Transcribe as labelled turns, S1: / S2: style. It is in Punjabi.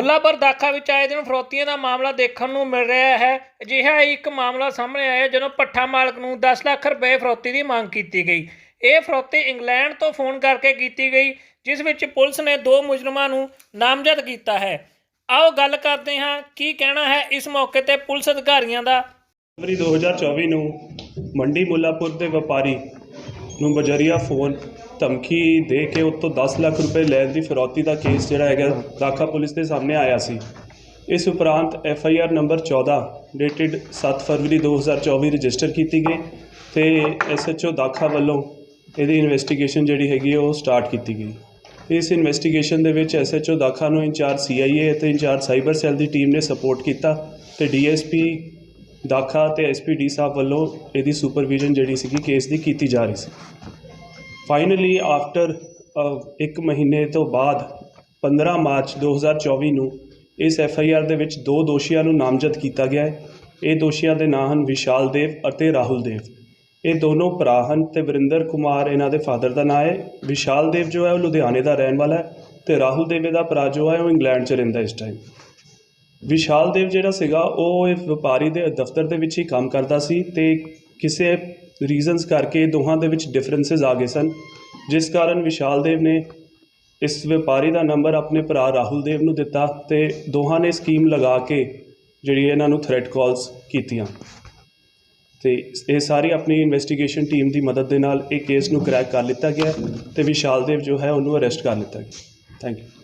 S1: ਮੁੱਲਾਪੁਰ ਦਾਖਾ ਵਿੱਚ ਆਏ ਦਿਨ ਫਰੋਤੀਆਂ ਦਾ ਮਾਮਲਾ ਦੇਖਣ ਨੂੰ ਮਿਲ ਰਿਹਾ ਹੈ। ਅਜਿਹਾ ਇੱਕ ਮਾਮਲਾ ਸਾਹਮਣੇ ਆਇਆ ਜਦੋਂ ਪੱਠਾ ਮਾਲਕ ਨੂੰ 10 ਲੱਖ ਰੁਪਏ ਫਰੋਤੀ ਦੀ ਮੰਗ ਕੀਤੀ ਗਈ। ਇਹ ਫਰੋਤੀ ਇੰਗਲੈਂਡ ਤੋਂ ਫੋਨ ਕਰਕੇ ਕੀਤੀ ਗਈ, ਜਿਸ ਵਿੱਚ ਪੁਲਿਸ ਨੇ ਦੋ ਮੁਜਰਮਾਂ ਨੂੰ ਨਾਮਜ਼ਦ ਕੀਤਾ ਹੈ। ਆਓ ਗੱਲ ਕਰਦੇ ਹਾਂ, ਕੀ ਕਹਿਣਾ ਹੈ ਇਸ ਮੌਕੇ ਤੇ ਪੁਲਿਸ ਅਧਿਕਾਰੀਆਂ ਦਾ?
S2: ਫਰਵਰੀ 2024 ਨੂੰ ਮੰਡੀ ਮੁੱਲਾਪੁਰ ਦੇ ਵਪਾਰੀ ਨੂੰ ਬਜਰੀਆ ਫੋਨ ਧਮਕੀ ਦੇ ਕੇ ਉਸ ਤੋਂ 10 ਲੱਖ ਰੁਪਏ ਲੈਣ ਦੀ ਫਿਰੌਤੀ ਦਾ ਕੇਸ ਜਿਹੜਾ ਹੈਗਾ ਦਾਖਾ ਪੁਲਿਸ ਦੇ ਸਾਹਮਣੇ ਆਇਆ ਸੀ। ਇਸ ਉਪਰੰਤ F I R number 14 dated 7 ਫਰਵਰੀ 2024 ਰਜਿਸਟਰ ਕੀਤੀ ਗਈ ਤੇ ਐਸ ਐਚ ਓ ਦਾਖਾ ਵੱਲੋਂ ਇਹਦੀ ਇਨਵੈਸਟੀਗੇਸ਼ਨ ਜਿਹੜੀ ਹੈਗੀ ਉਹ ਸਟਾਰਟ ਕੀਤੀ ਗਈ। ਇਸ ਇਨਵੈਸਟੀਗੇਸ਼ਨ ਦੇ ਵਿੱਚ ਐਸ ਐਚ ਓ ਦਾਖਾ ਨੂੰ ਇੰਚਾਰਜ ਸੀ ਆਈ ਏ ਅਤੇ ਇੰਚਾਰਜ ਸਾਈਬਰ ਸੈੱਲ ਦੀ ਟੀਮ ਨੇ ਸਪੋਰਟ ਕੀਤਾ ਤੇ ਡੀ ਐਸ ਪੀ ਦਾਖਾ ਤੇ ਐਸਪੀਡੀ ਸਾਹਿਬ ਵੱਲੋਂ ਇਹਦੀ ਸੁਪਰਵਿਜ਼ਨ ਜਿਹੜੀ ਸੀਗੀ, ਕੇਸ ਦੀ ਕੀਤੀ ਜਾ ਰਹੀ ਸੀ। ਫਾਈਨਲੀ ਆਫਟਰ uh, ਇੱਕ ਮਹੀਨੇ ਤੋਂ ਬਾਅਦ 15 ਮਾਰਚ 2024 ਨੂੰ ਇਸ ਐਫ ਆਈ ਆਰ ਦੇ ਵਿੱਚ ਦੋ ਦੋਸ਼ੀਆਂ ਨੂੰ ਨਾਮਜ਼ਦ ਕੀਤਾ ਗਿਆ ਹੈ। ਇਹ ਦੋਸ਼ੀਆਂ ਦੇ ਨਾਂ ਹਨ ਵਿਸ਼ਾਲ ਦੇਵ ਅਤੇ ਰਾਹੁਲ ਦੇਵ। ਇਹ ਦੋਨੋਂ ਭਰਾ ਹਨ ਤੇ ਵਰਿੰਦਰ ਕੁਮਾਰ ਇਹਨਾਂ ਦੇ ਫਾਦਰ ਦਾ ਨਾਂ ਹੈ। ਵਿਸ਼ਾਲ ਦੇਵ ਜੋ ਹੈ ਉਹ ਲੁਧਿਆਣੇ ਦਾ ਰਹਿਣ ਵਾਲਾ ਹੈ ਤੇ ਰਾਹੁਲ ਦੇਵ ਦਾ ਭਰਾ ਜੋ ਹੈ ਉਹ ਇੰਗਲੈਂਡ 'ਚ ਰਹਿੰਦਾ ਇਸ ਟਾਈਮ ਵਿਸ਼ਾਲ ਦੇਵ ਜਿਹੜਾ ਸੀਗਾ, ਉਹ ਇਹ ਵਪਾਰੀ ਦੇ ਦਫ਼ਤਰ ਦੇ ਵਿੱਚ ਹੀ ਕੰਮ ਕਰਦਾ ਸੀ ਤੇ ਕਿਸੇ ਰੀਜ਼ਨਸ ਕਰਕੇ ਦੋਹਾਂ ਦੇ ਵਿੱਚ ਡਿਫਰੈਂਸਸ ਆ ਗਏ ਸਨ, ਜਿਸ ਕਾਰਨ ਵਿਸ਼ਾਲ ਦੇਵ ਨੇ ਇਸ ਵਪਾਰੀ ਦਾ ਨੰਬਰ ਆਪਣੇ ਭਰਾ ਰਾਹੁਲ ਦੇਵ ਨੂੰ ਦਿੱਤਾ ਤੇ ਦੋਹਾਂ ਨੇ ਸਕੀਮ ਲਗਾ ਕੇ ਜਿਹੜੀ ਇਹਨਾਂ ਨੂੰ ਥ੍ਰੈਟ ਕਾਲਸ ਕੀਤੀਆਂ। ਤੇ ਇਹ ਸਾਰੀ ਆਪਣੀ ਇਨਵੈਸਟੀਗੇਸ਼ਨ ਟੀਮ ਦੀ ਮਦਦ ਦੇ ਨਾਲ ਇਹ ਕੇਸ ਨੂੰ ਕ੍ਰੈਕ ਕਰ ਲਿੱਤਾ ਗਿਆ ਤੇ ਵਿਸ਼ਾਲ ਦੇਵ ਜੋ ਹੈ ਉਹਨੂੰ ਅਰੈਸਟ ਕਰ ਲਿੱਤਾ ਗਿਆ। Thank you